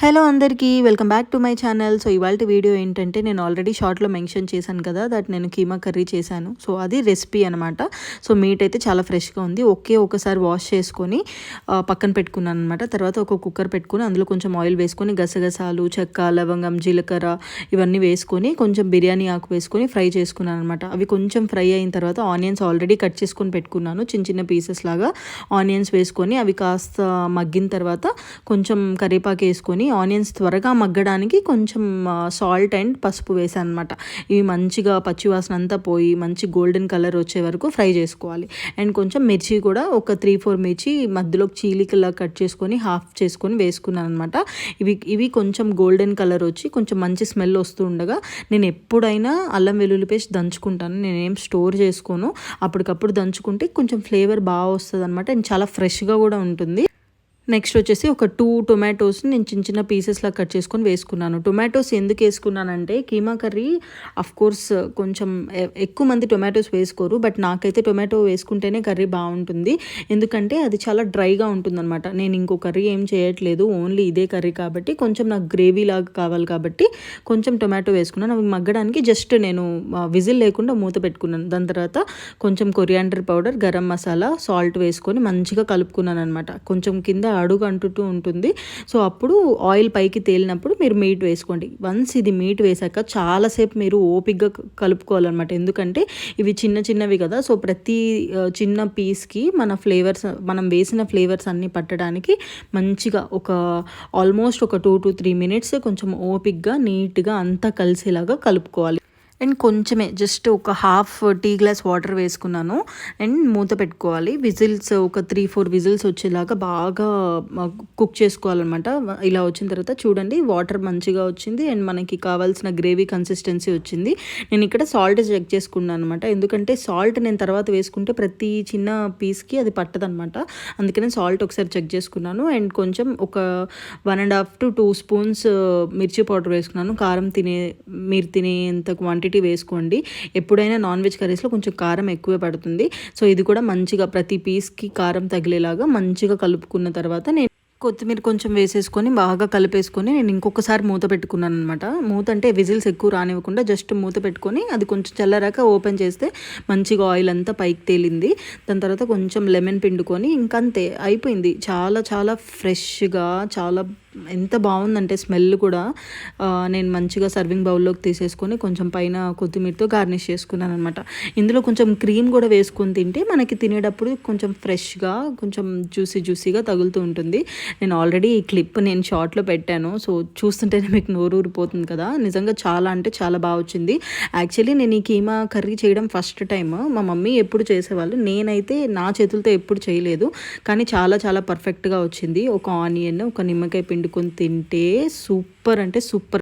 Hello అందరికీ welcome back to my channel. So ఇవాళ video ఏంటంటే నేను ఆల్రెడీ షార్ట్లో మెన్షన్ చేశాను కదా దట్ నేను కీమా కర్రీ చేశాను. సో అది రెసిపీ అనమాట సో మీట్ అయితే చాలా ఫ్రెష్గా ఉంది. ఒకే ఒకసారి వాష్ చేసుకొని పక్కన పెట్టుకున్నాను అనమాట తర్వాత ఒక కుక్కర్ పెట్టుకుని అందులో కొంచెం ఆయిల్ వేసుకొని గసగసాలు చెక్క లవంగం జీలకర్ర ఇవన్నీ వేసుకొని కొంచెం బిర్యానీ ఆకు వేసుకొని ఫ్రై చేసుకున్నాను అనమాట అవి కొంచెం ఫ్రై అయిన తర్వాత ఆనియన్స్ ఆల్రెడీ కట్ చేసుకొని పెట్టుకున్నాను. చిన్న చిన్న పీసెస్ లాగా ఆనియన్స్ వేసుకొని అవి కాస్త మగ్గిన తర్వాత కొంచెం కరివేపాకు వేసుకొని ఆనియన్స్ త్వరగా మగ్గడానికి కొంచెం సాల్ట్ అండ్ పసుపు వేసాను అనమాట ఇవి మంచిగా పచ్చివాసన అంతా పోయి మంచి గోల్డెన్ కలర్ వచ్చే వరకు ఫ్రై చేసుకోవాలి. అండ్ కొంచెం మిర్చి కూడా ఒక త్రీ ఫోర్ మిర్చి మధ్యలో చీలికలా కట్ చేసుకొని హాఫ్ చేసుకొని వేసుకున్నాను అనమాట ఇవి ఇవి కొంచెం గోల్డెన్ కలర్ వచ్చి కొంచెం మంచి స్మెల్ వస్తూ ఉండగా నేను ఎప్పుడైనా అల్లం వెల్లుల్లి పేస్ట్ దంచుకుంటాను. నేనేం స్టోర్ చేసుకోను. అప్పటికప్పుడు దంచుకుంటే కొంచెం ఫ్లేవర్ బాగా వస్తుంది అనమాట అండ్ చాలా ఫ్రెష్గా కూడా ఉంటుంది. నెక్స్ట్ వచ్చేసి ఒక టూ టొమాటోస్ నేను చిన్న చిన్న పీసెస్లా కట్ చేసుకొని వేసుకున్నాను. టొమాటోస్ ఎందుకు వేసుకున్నానంటే కీమా కర్రీ అఫ్ కోర్స్ కొంచెం ఎక్కువ మంది టొమాటోస్ వేసుకోరు బట్ నాకైతే టొమాటో వేసుకుంటేనే కర్రీ బాగుంటుంది. ఎందుకంటే అది చాలా డ్రైగా ఉంటుందన్నమాట. నేను ఇంకో కర్రీ ఏం చేయట్లేదు ఓన్లీ ఇదే కర్రీ కాబట్టి కొంచెం నాకు గ్రేవీ లాగా కావాలి కాబట్టి కొంచెం టొమాటో వేసుకున్నాను. అవి మగ్గడానికి జస్ట్ నేను విజిల్ లేకుండా మూత పెట్టుకున్నాను. దాని తర్వాత కొంచెం coriander powder garam masala salt వేసుకొని మంచిగా కలుపుకున్నాను అనమాట కొంచెం కింద అడుగు అంటుతూ ఉంటుంది. సో అప్పుడు ఆయిల్ పైకి తేలినప్పుడు మీరు మీట్ వేసుకోండి. వన్స్ ఇది మీట్ వేసాక చాలాసేపు మీరు ఓపిక్గా కలుపుకోవాలన్నమాట. ఎందుకంటే ఇవి చిన్న చిన్నవి కదా. సో ప్రతి చిన్న పీస్కి మన ఫ్లేవర్స్ మనం వేసిన ఫ్లేవర్స్ అన్నీ పట్టడానికి మంచిగా ఒక ఆల్మోస్ట్ ఒక టూ టు త్రీ మినిట్స్ కొంచెం ఓపిక్గా నీట్గా అంతా కలిసేలాగా కలుపుకోవాలి. అండ్ కొంచెమే జస్ట్ ఒక హాఫ్ టీ గ్లాస్ వాటర్ వేసుకున్నాను. అండ్ మూత పెట్టుకోవాలి. విజిల్స్ ఒక త్రీ ఫోర్ విజిల్స్ వచ్చేలాగా బాగా కుక్ చేసుకోవాలన్నమాట. ఇలా వచ్చిన తర్వాత చూడండి వాటర్ మంచిగా వచ్చింది. అండ్ మనకి కావాల్సిన గ్రేవీ కన్సిస్టెన్సీ వచ్చింది. నేను ఇక్కడ సాల్ట్ చెక్ చేసుకున్నాను అనమాట ఎందుకంటే సాల్ట్ నేను తర్వాత వేసుకుంటే ప్రతి చిన్న పీస్కి అది పట్టదనమాట అందుకనే సాల్ట్ ఒకసారి చెక్ చేసుకున్నాను. అండ్ కొంచెం ఒక one and half to two spoons మిర్చి పౌడర్ వేసుకున్నాను. కారం తినే మీరు తినేంత క్వాంటిటీ క్వాంటిటీ వేసుకోండి. ఎప్పుడైనా నాన్ వెజ్ కర్రీస్లో కొంచెం కారం ఎక్కువే పడుతుంది. సో ఇది కూడా మంచిగా ప్రతి పీస్కి కారం తగిలేలాగా మంచిగా కలుపుకున్న తర్వాత నేను కొత్తిమీర కొంచెం వేసేసుకొని బాగా కలిపేసుకొని నేను ఇంకొకసారి మూత పెట్టుకున్నాను అనమాట మూత అంటే విజిల్స్ ఎక్కువ రానివ్వకుండా జస్ట్ మూత పెట్టుకొని అది కొంచెం చల్లరాక ఓపెన్ చేస్తే మంచిగా ఆయిల్ అంతా పైకి తేలింది. దాని తర్వాత కొంచెం లెమన్ పిండుకొని ఇంకంతే అయిపోయింది. చాలా చాలా ఫ్రెష్గా చాలా ఎంత బాగుందంటే స్మెల్ కూడా. నేను మంచిగా సర్వింగ్ బౌల్లోకి తీసేసుకొని కొంచెం పైన కొత్తిమీరతో గార్నిష్ చేసుకున్నాను అనమాట ఇందులో కొంచెం క్రీమ్ కూడా వేసుకొని తింటే మనకి తినేటప్పుడు కొంచెం ఫ్రెష్గా కొంచెం జ్యూసీ జ్యూసీగా తగులుతూ ఉంటుంది. నేను ఆల్రెడీ ఈ క్లిప్ నేను షార్ట్లో పెట్టాను. సో చూస్తుంటేనే మీకు నోరు ఊరిపోతుంది కదా. నిజంగా చాలా అంటే చాలా బాగా వచ్చింది. యాక్చువల్లీ నేను ఈ కీమా కర్రీ చేయడం ఫస్ట్ టైం మా మమ్మీ ఎప్పుడు చేసేవాళ్ళు. నేనైతే నా చేతులతో ఎప్పుడు చేయలేదు. కానీ చాలా చాలా పర్ఫెక్ట్గా వచ్చింది. ఒక ఆనియన్ ఒక నిమ్మకాయ పిండి వండుకొని తింటే సూపర్ అంటే సూపర్